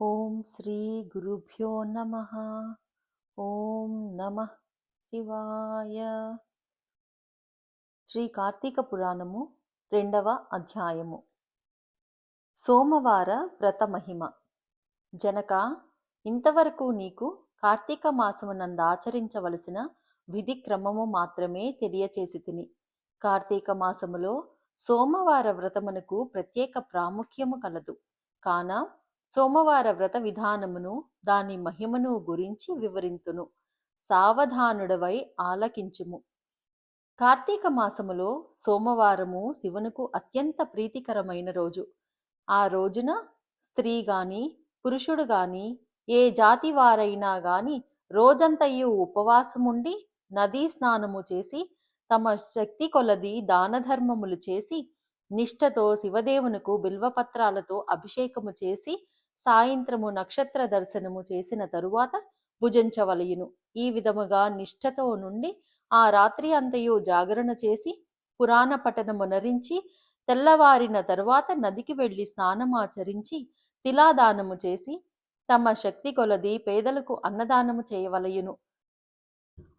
ఓం శ్రీ గురుభ్యో నమ. ఓం నమ శివాయ. శ్రీ కార్తీక పురాణము రెండవ అధ్యాయము. సోమవార వ్రత మహిమ. జనక ఇంతవరకు నీకు కార్తీక మాసమునందు ఆచరించవలసిన విధి క్రమము మాత్రమే తెలియచేసి తిని కార్తీక మాసములో సోమవార వ్రతమునకు ప్రత్యేక ప్రాముఖ్యము కలదు. కాన సోమవార వ్రత విధానమును దాని మహిమను గురించి వివరింతును. సావధానుడవై ఆలకించుము. కార్తీక మాసములో సోమవారము శివునకు అత్యంత ప్రీతికరమైన రోజు. ఆ రోజున స్త్రీ గాని పురుషుడు గాని ఏ జాతి వారైనా గాని రోజంతయు ఉపవాసముండి నదీ స్నానము చేసి తమ శక్తి కొలది దానధర్మములు చేసి నిష్ఠతో శివదేవునకు బిల్వపత్రాలతో అభిషేకము చేసి సాయంత్రము నక్షత్ర దర్శనము చేసిన తరువాత భుజించవలయును. ఈ విధముగా నిష్ఠతో నుండి ఆ రాత్రి అంతయు జాగరణ చేసి పురాణ పట్టణము నరించి తెల్లవారిన తరువాత నదికి వెళ్ళి స్నానమాచరించి తిలాదానము చేసి తమ శక్తి కొలది పేదలకు అన్నదానము చేయవలయును.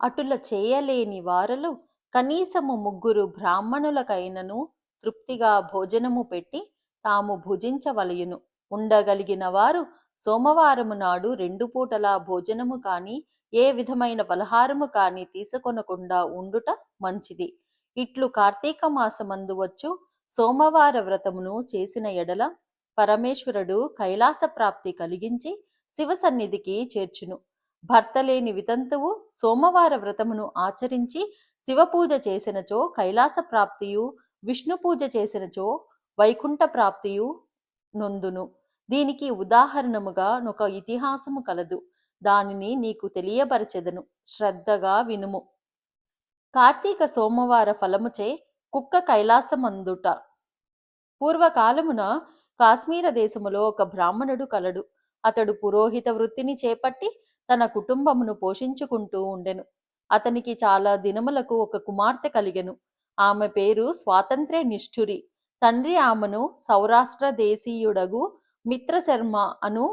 అటుల చేయలేని వారలు కనీసము ముగ్గురు బ్రాహ్మణులకైనను తృప్తిగా భోజనము పెట్టి తాము భుజించవలయును. ఉండగలిగిన వారు సోమవారము నాడు రెండు పూటలా భోజనము కాని ఏ విధమైన పలహారము కాని తీసుకొనకుండా ఉండుట మంచిది. ఇట్లు కార్తీక మాసమందు వచ్చు సోమవార వ్రతమును చేసిన ఎడల పరమేశ్వరుడు కైలాస ప్రాప్తి కలిగించి శివ సన్నిధికి చేర్చును. భర్త లేని వితంతువు సోమవార వ్రతమును ఆచరించి శివపూజ చేసినచో కైలాస ప్రాప్తియు విష్ణు పూజ చేసినచో వైకుంఠ ప్రాప్తియు నొందును. దీనికి ఉదాహరణముగా ఒక ఇతిహాసము కలదు. దానిని నీకు తెలియబరచెదను శ్రద్ధగా వినుము. కార్తీక సోమవార ఫలముచే కుక్క కైలాసమందుట. పూర్వకాలమున కాశ్మీర దేశములో ఒక బ్రాహ్మణుడు కలడు. అతడు పురోహిత వృత్తిని చేపట్టి తన కుటుంబమును పోషించుకుంటూ ఉండెను. అతనికి చాలా దినములకు ఒక కుమార్తె కలిగెను. ఆమె పేరు స్వాతంత్ర్య నిష్ఠురి తండ్రి ఆమెను సౌరాష్ట్ర దేశీయుడగు మిత్రశర్మ అను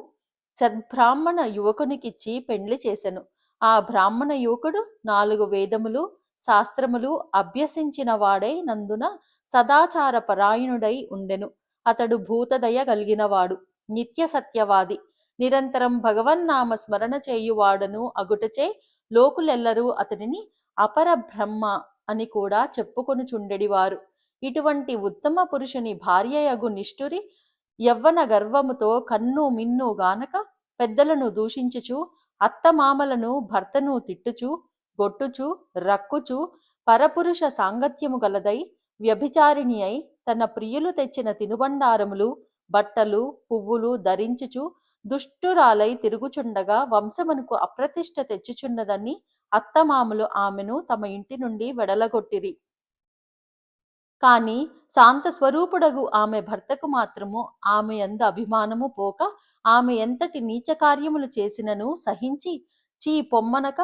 సద్బ్రాహ్మణ యువకునికిచ్చి పెండ్లి చేసెను. ఆ బ్రాహ్మణ యువకుడు నాలుగు వేదములు శాస్త్రములు అభ్యసించిన వాడై నందున సదాచార పరాయణుడై ఉండెను. అతడు భూతదయ కలిగినవాడు నిత్య సత్యవాది నిరంతరం భగవన్నామ స్మరణ చేయువాడను అగుటచే లోకులెల్లరూ అతనిని అపర బ్రహ్మ అని కూడా చెప్పుకొనుచుండెడివారు. ఇటువంటి ఉత్తమ పురుషుని భార్యయగు నిష్ఠురి యవ్వన గర్వముతో కన్ను మిన్ను గానక పెద్దలను దూషించుచు అత్తమామలను భర్తను తిట్టుచు గొట్టుచు రక్కుచు పరపురుష సాంగత్యము గలదై వ్యభిచారిణి అయి తన ప్రియులు తెచ్చిన తినుబండారములు బట్టలు పువ్వులు ధరించుచు దుష్టురాలై తిరుగుచుండగా వంశమునకు అప్రతిష్ట తెచ్చుచున్నదని అత్తమామలు ఆమెను తమ ఇంటి నుండి వెడలగొట్టిరి. కాని శాంత స్వరూపుడగు ఆమె భర్తకు మాత్రము ఆమె ఎంత అభిమానము పోక ఆమె ఎంతటి నీచ కార్యములు చేసినను సహించి చీ పొమ్మనక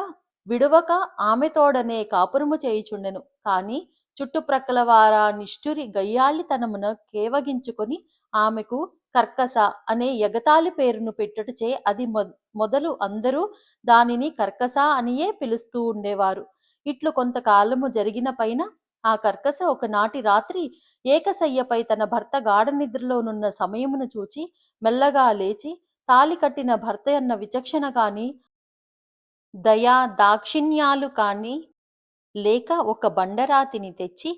విడువక ఆమె తోడనే కాపురము చేయుచుండెను. కాని చుట్టుప్రక్కల వారా నిష్ఠురి గయ్యాళితనమున కేవగించుకొని ఆమెకు కర్కస అనే ఎగతాళి పేరును పెట్టుటచే అది మొదలు అందరూ దానిని కర్కస అనియే పిలుస్తూ ఉండేవారు. ఇట్లు కొంతకాలము జరిగిన పైన ఆ కర్కస ఒకనాటి రాత్రి ఏకశయ్యపై తన భర్త గాఢ నిద్రలోనున్న సమయమును చూచి మెల్లగా లేచి తాలి కట్టిన భర్త అన్న విచక్షణ కాని దయా దాక్షిణ్యాలు కాని లేక ఒక బండరాతిని తెచ్చి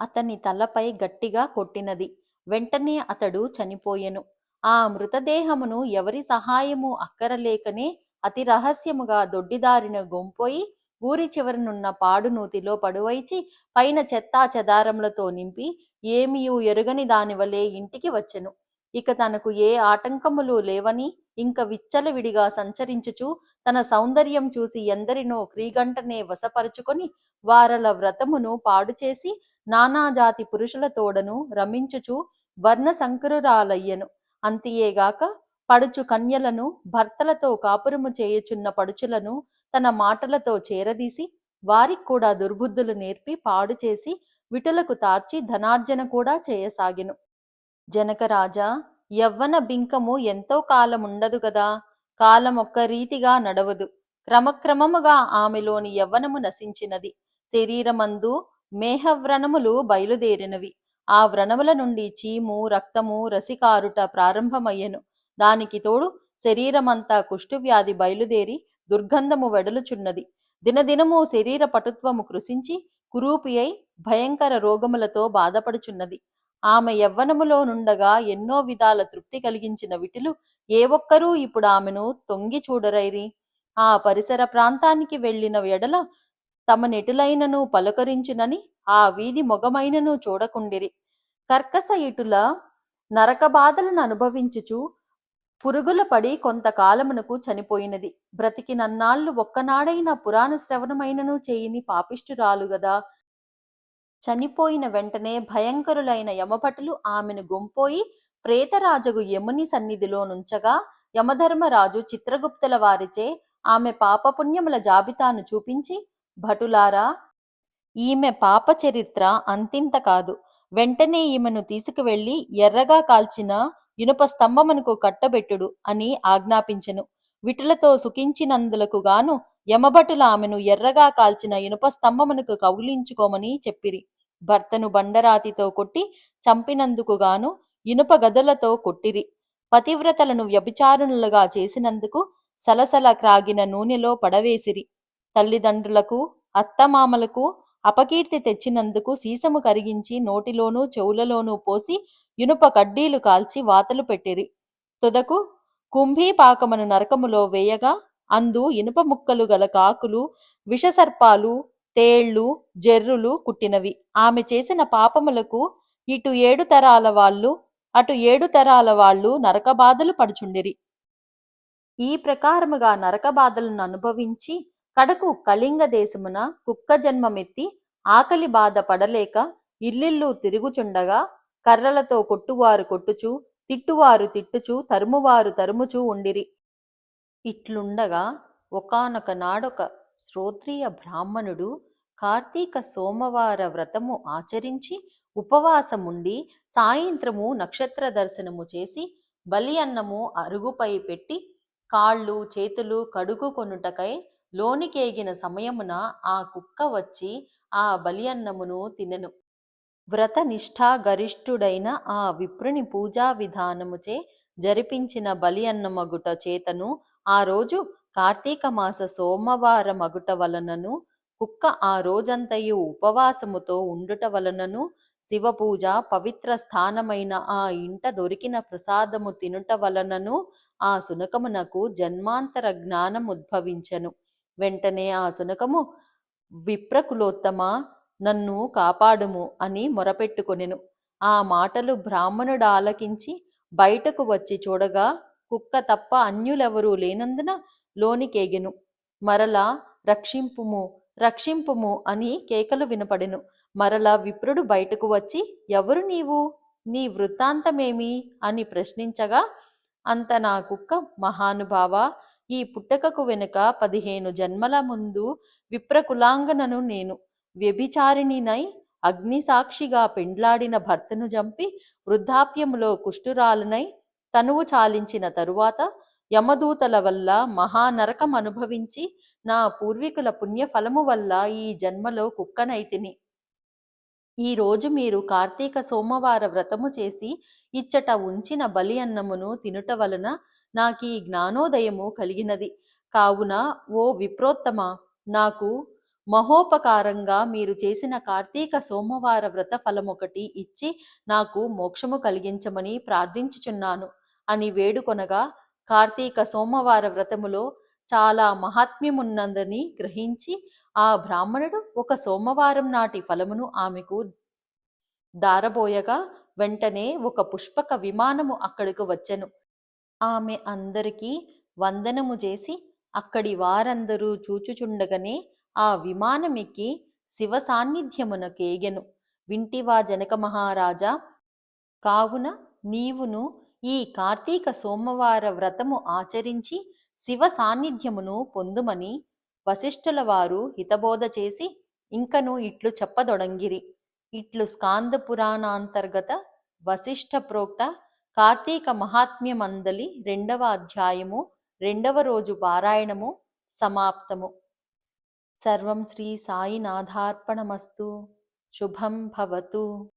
అతని తలపై గట్టిగా కొట్టినది. వెంటనే అతడు చనిపోయెను. ఆ మృతదేహమును ఎవరి సహాయము అక్కరలేకనే అతి రహస్యముగా దొడ్డిదారిన గొంపోయి ఊరి చివరనున్న పాడు నూతిలో పడువైచి పైన చెత్తా చెదారములతో నింపి ఏమియు ఎరుగని దానివలే ఇంటికి వచ్చెను. ఇక తనకు ఏ ఆటంకములు లేవని ఇంక విచ్చలవిడిగా సంచరించుచు తన సౌందర్యం చూసి ఎందరినో క్రీగంటనే వశపరుచుకొని వారల వ్రతమును పాడు చేసి నానాజాతి పురుషుల తోడను రమించుచు వర్ణ సంకరురాలయ్యను అంతియేగాక పడుచు కన్యలను భర్తలతో కాపురము చేయుచున్న పడుచులను తన మాటలతో చేరదీసి వారికి కూడా దుర్బుద్ధులు నేర్పి పాడు చేసి విటులకు తార్చి ధనార్జన కూడా చేయసాగెను. జనకరాజా యవ్వన బింకము ఎంతో కాలముండదు గదా కాలమొక్క రీతిగా నడవదు. క్రమక్రమముగా ఆమెలోని యవ్వనము నశించినది. శరీరమందు మేహవ్రణములు బయలుదేరినవి. ఆ వ్రణముల నుండి చీము రక్తము రసికారుట ప్రారంభమయ్యెను. దానికి తోడు శరీరమంతా కుష్ఠువ్యాధి బయలుదేరి దుర్గంధము వెడలుచున్నది. దినదినము శరీర పటుత్వము కృషించి కురూపి అయి భయంకర రోగములతో బాధపడుచున్నది. ఆమె యవ్వనములో నుండగా ఎన్నో విధాల తృప్తి కలిగించిన విటులు ఏ ఒక్కరూ ఇప్పుడు ఆమెను తొంగి చూడరైరి. ఆ పరిసర ప్రాంతానికి వెళ్ళిన ఎడల తమ నెటులైనను పలకరించునని ఆ వీధి మొగమైనను చూడకుండిరి. కర్కస ఇటుల నరక బాధలను అనుభవించుచు పురుగుల పడి కొంతకాలమునకు చనిపోయినది. బ్రతికినన్నాళ్ళు ఒక్కనాడైన పురాణ శ్రవణమైనను చేయని పాపిష్ఠురాలు గదా. చనిపోయిన వెంటనే భయంకరులైన యమభటులు ఆమెను గొంపోయి ప్రేతరాజగు యముని సన్నిధిలో నుంచగా యమధర్మరాజు చిత్రగుప్తుల వారిచే ఆమె పాపపుణ్యముల జాబితాను చూపించి భటులారా ఈమె పాప చరిత్ర అంతింత కాదు. వెంటనే ఈమెను తీసుకువెళ్ళి ఎర్రగా కాల్చిన ఇనుప స్తంభమునకు కట్టబెట్టుడు అని ఆజ్ఞాపించెను. విటులతో సుఖించినందులకు గాను యమభటుల ఆమెను ఎర్రగా కాల్చిన ఇనుప స్తంభమునకు కౌలించుకోమని చెప్పిరి. భర్తను బండరాతితో కొట్టి చంపినందుకు గాను ఇనుప గదులతో కొట్టిరి. పతివ్రతలను వ్యభిచారుణులుగా చేసినందుకు సలసల క్రాగిన నూనెలో పడవేసిరి. తల్లిదండ్రులకు అత్తమామలకు అపకీర్తి తెచ్చినందుకు సీసము కరిగించి నోటిలోనూ చెవులలోనూ పోసి ఇనుప కడ్డీలు కాల్చి వాతలు పెట్టిరి. తుదకు కుంభీపాకమును నరకములో వేయగా అందు ఇనుప ముక్కలు గల కాకులు విషసర్పాలు తేళ్ళు జెర్రులు కుట్టినవి. ఆమె చేసిన పాపములకు ఇటు ఏడు తరాల వాళ్ళు అటు ఏడు తరాల వాళ్ళు నరక బాధలు పడుచుండిరి. ఈ ప్రకారముగా నరక బాధలను అనుభవించి కడకు కళింగ దేశమున కుక్క జన్మమెత్తి ఆకలి బాధ పడలేక ఇల్లిల్లు తిరుగుచుండగా కర్రలతో కొట్టువారు కొట్టుచు తిట్టువారు తిట్టుచు తరుమువారు తరుముచూ ఉండిరి. ఇట్లుండగా ఒకానొక నాడొక శ్రోత్రియ బ్రాహ్మణుడు కార్తీక సోమవార వ్రతము ఆచరించి ఉపవాసముండి సాయంత్రము నక్షత్ర దర్శనము చేసి బలి అన్నము అరుగుపై పెట్టి కాళ్ళు చేతులు కడుగు కొనుటకై లోనికేగిన సమయమున ఆ కుక్క వచ్చి ఆ బలి అన్నమును తినెను. వ్రత నిష్ఠా గరిష్ఠుడైన ఆ విప్రుని పూజా విధానముచే జరిపించిన బలి అన్నమగుట చేతను ఆ రోజు కార్తీక మాస సోమవార మగుట వలనను కుక్క ఆ రోజంతయు ఉపవాసముతో ఉండుట వలనను శివపూజ పవిత్ర స్థానమైన ఆ ఇంట దొరికిన ప్రసాదము తినుట వలనను ఆ సునకమునకు జన్మాంతర జ్ఞానం ఉద్భవించెను వెంటనే ఆ సునకము విప్రకులోత్తమ? నన్ను కాపాడుము అని మొరపెట్టుకొనెను. ఆ మాటలు బ్రాహ్మణుడు ఆలకించి బయటకు వచ్చి చూడగా కుక్క తప్ప అన్యులెవరూ లేనందున లోనికేగెను. మరలా రక్షింపుము రక్షింపుము అని కేకలు వినపడెను. మరలా విప్రుడు బయటకు వచ్చి ఎవరు నీవు? నీ వృత్తాంతమేమి? అని ప్రశ్నించగా అంత నా కుక్క మహానుభావ ఈ పుట్టకకు వెనుక పదిహేను జన్మల ముందు విప్రకులాంగనను నేను. వ్యభిచారిణినై అగ్నిసాక్షిగా పెండ్లాడిన భర్తను చంపి వృద్ధాప్యములో కుష్ఠురాలునై తనువు చాలించిన తరువాత యమదూతల వల్ల మహానరకం అనుభవించి నా పూర్వీకుల పుణ్యఫలము వల్ల ఈ జన్మలో కుక్కనైతిని. ఈ రోజు మీరు కార్తీక సోమవార వ్రతము చేసి ఇచ్చట ఉంచిన బలి అన్నమును తినుట వలన నాకీ జ్ఞానోదయము కలిగినది. కావున ఓ విప్రోత్తమ నాకు మహోపకారంగా మీరు చేసిన కార్తీక సోమవార వ్రత ఫలమొకటి ఇచ్చి నాకు మోక్షము కలిగించమని ప్రార్థించుచున్నాను. అని వేడుకొనగా కార్తీక సోమవార వ్రతములో చాలా మహాత్మ్యమున్నదని గ్రహించి ఆ బ్రాహ్మణుడు ఒక సోమవారం నాటి ఫలమును ఆమెకు దారబోయగా వెంటనే ఒక పుష్పక విమానము అక్కడికి వచ్చెను. ఆమె అందరికీ వందనము చేసి అక్కడి వారందరూ చూచుచుండగనే ఆ విమానమెక్కి శివ సాన్నిధ్యమునకేగెను వింటివా జనక మహారాజా! కావున నీవును ఈ కార్తీక సోమవార వ్రతము ఆచరించి శివ సాన్నిధ్యమును పొందుమని వశిష్ఠుల వారు హితబోధ చేసి ఇంకను ఇట్లు చెప్పదొడంగిరి. ఇట్లు స్కాంద పురాణాంతర్గత వశిష్ఠ ప్రోక్త కార్తీక మహాత్మ్యమందలి రెండవ అధ్యాయము రెండవ రోజు పారాయణము సమాప్తము. సర్వం శ్రీ సాయినాథార్పణమస్తు. శుభం భవతు.